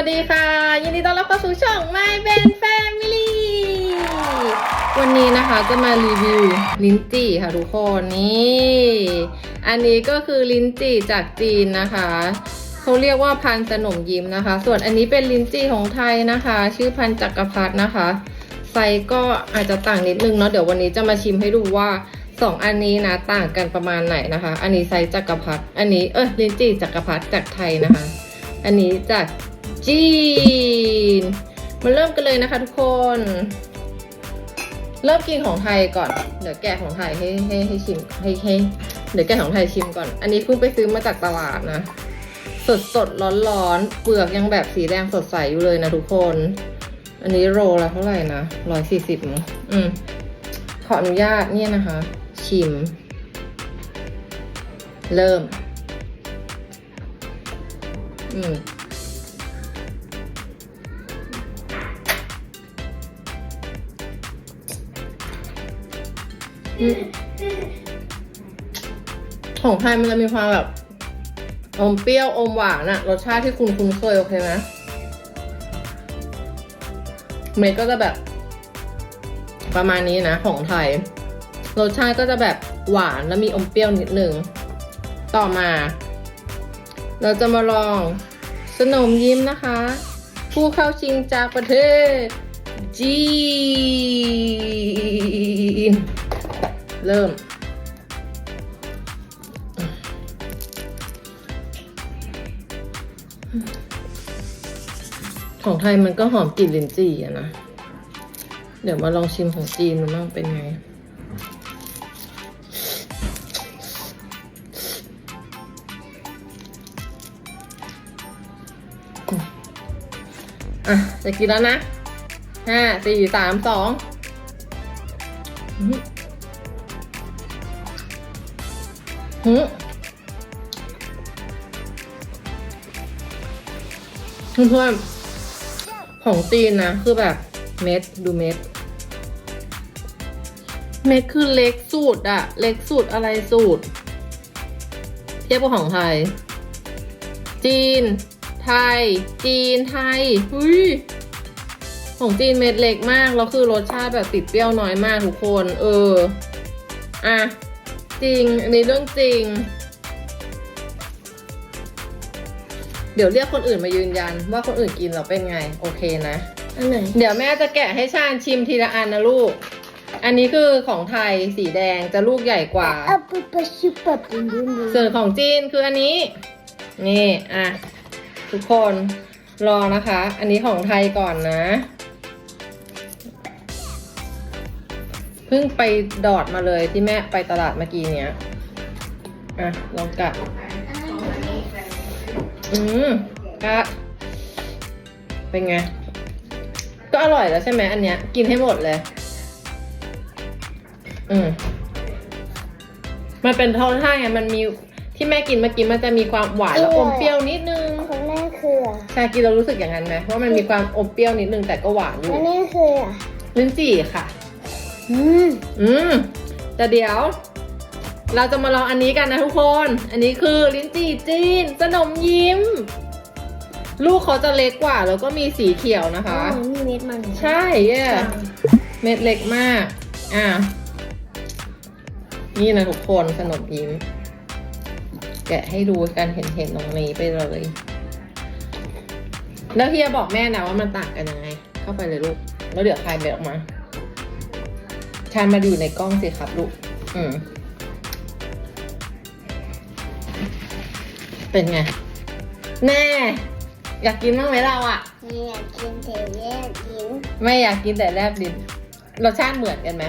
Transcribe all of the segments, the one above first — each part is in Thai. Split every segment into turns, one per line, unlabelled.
วัสดีค่ะ ยินดีต้อนรับเข้าสู่ช่อง My Ben Family วันนี้นะคะจะมารีวิวลิ้นจี่ค่ะทุกคนนี่อันนี้ก็คือลิ้นจี่จากจีนนะคะเขาเรียกว่าพันสนมยิ้มนะคะ ส่วนอันนี้เป็นลิ้นจี่ของไทยนะคะ ชื่อพันจักรพรรดินะคะไซก็อาจจะต่างนิดนึงเนาะเดี๋ยววันนี้จะมาชิมให้ดูว่าสองอันนี้นะต่างกันประมาณไหนนะคะ อันนี้ไซจักรพรรดิอันนี้เออลิ้นจี่จักรพรรดิจากไทยนะคะ อันนี้จาก จีน มาเริ่มกันเลยนะคะทุกคน เริ่มกินของไทยก่อน เดี๋ยวแกะของไทยให้ให้ให้ชิมให้ให้เดี๋ยวแกะของไทยชิมก่อน อันนี้เพิ่งไปซื้อมาจากตลาดนะ สดสดร้อนร้อนเปลือกยังแบบสีแดงสดใสอยู่เลยนะทุกคน อันนี้โรละเท่าไหร่นะร้อยสี่สิบอืมขออนุญาตเนี่ยนะคะ ชิม เริ่ม อืม ของไทยมันจะมีความแบบ อมเปรี้ยว อมหวานอะรสชาติที่คุณคุณเคย โอเคไหมเมดก็จะแบบ ประมาณนี้นะ ของไทย รสชาติก็จะแบบหวานแล้วมีอมเปรี้ยวนิดนึง ต่อมา เราจะมาลองสนมยิ้มนะคะ ผู้เข้าชิงจากประเทศจีน เริ่ม ของไทยมันก็หอมกลิ่นลิ้นจี่อะนะ เดี๋ยวมาลองชิมของจีนดูบ้างเป็นไงอะจะกินแล้วนะห้าสี่สามสอง หืมเพื่อนๆของจีนนะ คือแบบเม็ดดูเม็ด เม็ดคือเล็กสุดอะเล็กสุดอะไรสุดเทียบกับของไทย จีน ไทย จีนไทยหุยของจีนเม็ดเล็กมาก แล้วคือรสชาติแบบติดเปรี้ยวน้อยมากทุกคน เออ อะ จริง อันนี้เรื่องจริง เดี๋ยวเรียกคนอื่นมายืนยัน ว่าคนอื่นกินแล้วเป็นไง โอเคนะ
อันไหน
เดี๋ยวแม่จะแกะให้ชาญชิมทีละอันนะลูก อันนี้คือของไทยสีแดงจะลูกใหญ่กว่า
อะปุ๊บปุ๊บชิบปุ๊บปุ๊บปุ๊บปุ๊บ
ส่วนของจีนคืออันนี้ นี่ อะ ทุกคนรอนะคะ อันนี้ของไทยก่อนนะ เพิ่งไปดอดมาเลยที่แม่ไปตลาดเมื่อกี้เนี้ย อะ ลองกัด อืมกะเป็นไง ก็อร่อยแล้วใช่ไหมอันเนี้ย กินให้หมดเลย อืมมันเป็นทอดท่าไงมันมีที่แม่กินเมื่อกี้มันจะมีความหวานแล้วอมเปรี้ยวนิดนึง
ของแม่คืออะ
ชากินเรารู้สึกอย่างนั้นไหมว่ามันมีความอมเปรี้ยวนิดนึงแต่ก็หวานอยู่
อันนี้คืออะ
ลิ้นจี่ค่ะ
อืม
อืมแต่เดี๋ยว เราจะมาลองอันนี้กันนะทุกคน อันนี้คือลิ้นจี่จีนสนมยิ้ม ลูกเขาจะเล็กกว่า แล้วก็มีสีเขียวนะคะ
อ๋อมีเม็ดมัน
ใช่เย่เม็ดเล็กมาก อะ นี่นะทุกคนขนมยิ้ม แกะให้ดูกันเห็นเห็นๆตรงนี้ไปเลย แล้วเฮียบอกแม่นะว่ามันต่างกันยังไง เข้าไปเลยลูก แล้วเดี๋ยวคลายเบ็ดออกมา ชานมาดูในกล้องสิครับลูก อืม เป็นไงแน่อยากกินบ้างไหมเราอะ
นี่อยากกินแต่แยกกิน
ไม่อยากกินแต่แลบลิ้นรสชาติเหมือนกันไหม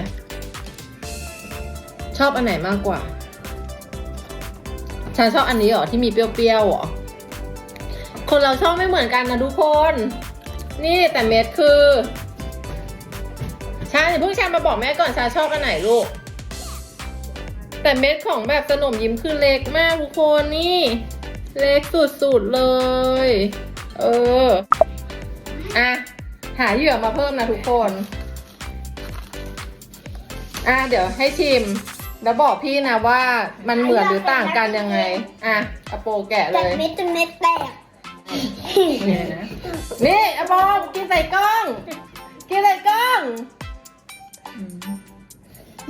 ชอบอันไหนมากกว่า ฉันชอบอันนี้เหรอ ที่มีเปรี้ยวๆเหรอ คนเราชอบไม่เหมือนกันนะทุกคน นี่แต่เม็ดคือ ชาอย่าเพิ่งชามาบอกแม่ก่อนชาชอบอันไหนลูก แต่เม็ดของแบบสนมยิ้มคือเล็กมากทุกคนนี่ เล็กสุดๆเลย เออ อะ หาเหยื่อมาเพิ่มนะทุกคน อะ เดี๋ยวให้ชิม แล้วบอกพี่นะว่ามันเหมือนหรือต่างกันยังไง อะกระโปรงแกะเล
แต่
ย
เม็ดจนเม็ดแตก
เนี่ยนะนี่อะบอมกินใส่กล้อง กินใส่กล้อง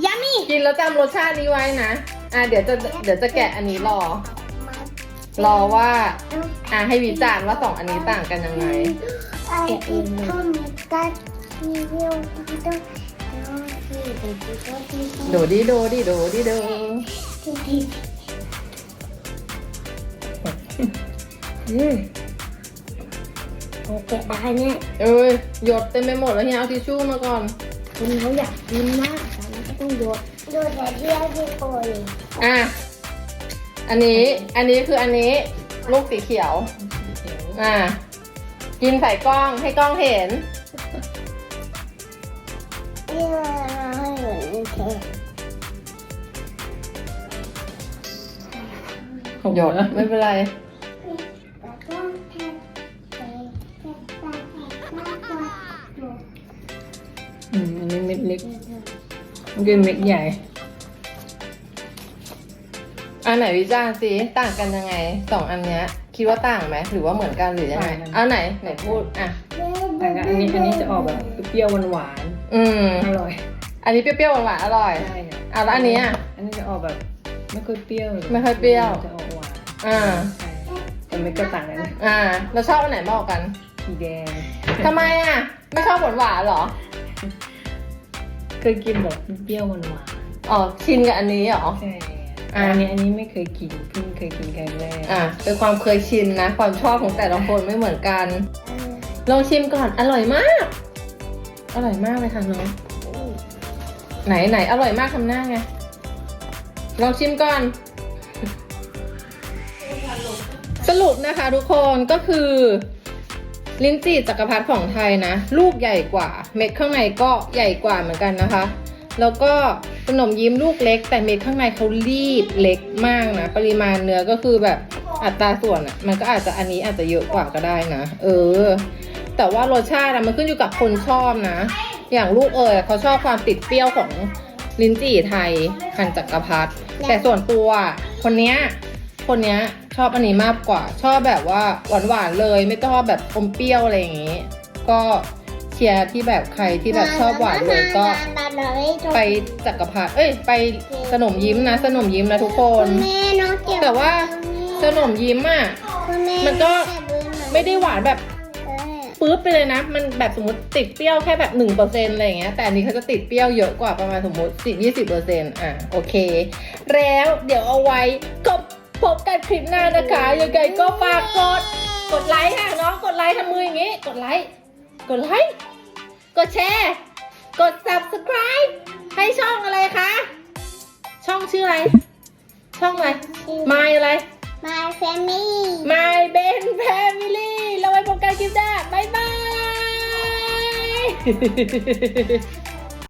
ยัมมี่
กินแล้วจำรสชาตินี้ไว้นะ อะเดี๋ยวจะเดี๋ยวจะแกะอันนี้รอ รอว่า อะให้วิจารณ์ว่าสองอันนี้ต่างกันยังไง
ไอติมก็มีกัดมีเรียวที่ต้องที่ที่ที่ที่
โดดิโดดิโดดิโด
ที่ที่อืมโอเคได้เนี่ย
เอ้ยหยดเต็มไปหมดแล้วเฮียเอาทิชชู่มาก่อน
คุณเขาอยากกินมากแต่มันก็ต้องโยนโยนแต่เดียวที่โปรย
อะ อันนี้ อันนี้คืออันนี้ลูกสีเขียว อะ กินใส่กล้องให้กล้องเห็น
นี่เราให้เหมือนแค่
หยดไม่เป็นไร
เม็ดเล็กมันเป็นเม็ดใหญ่
อันไหนวิจารณ์สิต่างกันยังไงสองอันเนี้ย คิดว่าต่างไหมหรือว่าเหมือนกันหรือยังไง
ต่างกัน
เอาไหนไหนพูดอะ
แต่ก็อันนี้อันนี้จะออกแบบเปรี้ยวๆหวาน
อืม
ๆอร่อย
อันนี้เปรี้ยวๆหวานๆอร่อย
ใช่ค่ะ
อะแล้วอันนี้อะ
อันนี้จะออกแบบไม่ค่อยเปรี้ยว
ไม่ค่อยเปรี้ยว
จะออกหวาน
อ่า
ใช่แต่ไม่ก็ต่างกันนะ
อ่า เราชอบอันไหนมากกว่ากัน
สีแดง
ทำไมอะ ไม่ชอบหวานหวานๆเหรอ
เคยกินแบบเปรี้ยวๆหวาน
อ๋อชินกับอันนี้เหรอ
ๆใช่
อ่า
อันนี้อันนี้ไม่เคยกินเพิ่งเคยกินครั้งแรก
อะเป็นความเคยชินนะ ความชอบของแต่ละคนไม่เหมือนกันลองชิมก่อนอร่อยมาก อร่อยมากเลยค่ะน้องไหนไหนอร่อยมากทำหน้าไงลองชิมก่อน สรุปนะคะทุกคนก็คือ ลิ้นจี่จักรพรรดิของไทยนะ ลูกใหญ่กว่า เม็ดข้างในก็ใหญ่กว่าเหมือนกันนะคะ แล้วก็ขนมยิ้มลูกเล็ก แต่เม็ดข้างในเขารีบเล็กมากนะ ปริมาณเนื้อก็คือแบบอัตราส่วนอะ่ะมันก็อาจจะอันนี้อาจจะเยอะกว่าก็ได้นะ เออ แต่ว่ารสชาติอะมันขึ้นอยู่กับคนชอบนะ อย่างลูกเอ๋ยเขาชอบความติดเปรี้ยวของลิ้นจี่ไทยพันจักรพรรดิแต่ส่วนตัวคนเนี้ยคนเนี้ย ชอบอันนี้มากกว่า ชอบแบบว่าหวานๆเลย ไม่ต้องแบบอมเปรี้ยวอะไรอย่างงี้ ก็เชียร์ที่แบบใครที่แบบชอบหวานเลยก็ ไปจักรพรรดิเอ้ย ไปสนมยิ้มนะ สนมยิ้มนะทุกคน แต่ว่าสนมยิ้มอะมันก็ไม่ได้หวานแบบปื๊บไปเลยนะ มันแบบสมมติติดเปรี้ยวแค่แบบหนึ่งเปอร์เซ็นต์อะไรอย่างเงี้ย แต่อันนี้เขาจะติดเปรี้ยวเยอะกว่าประมาณสมมติสิบยี่สิบเปอร์เซ็นต์อะ โอเค แล้วเดี๋ยวเอาไว้ก็ พบกันคลิปหน้านะคะยังไงก็ฝากกด กดไลค์ค่ะน้องกดไลค์ทำมืออย่างงี้ กดไลค์กดไลค์กดแชร์ กด subscribe ให้ช่องอะไรคะ ช่องชื่ออะไร ช่องอะไร My อะไร
มาแฟมิลี่
My Ben Family เราไว้พบกันคลิปหน้าบ๊ายบาย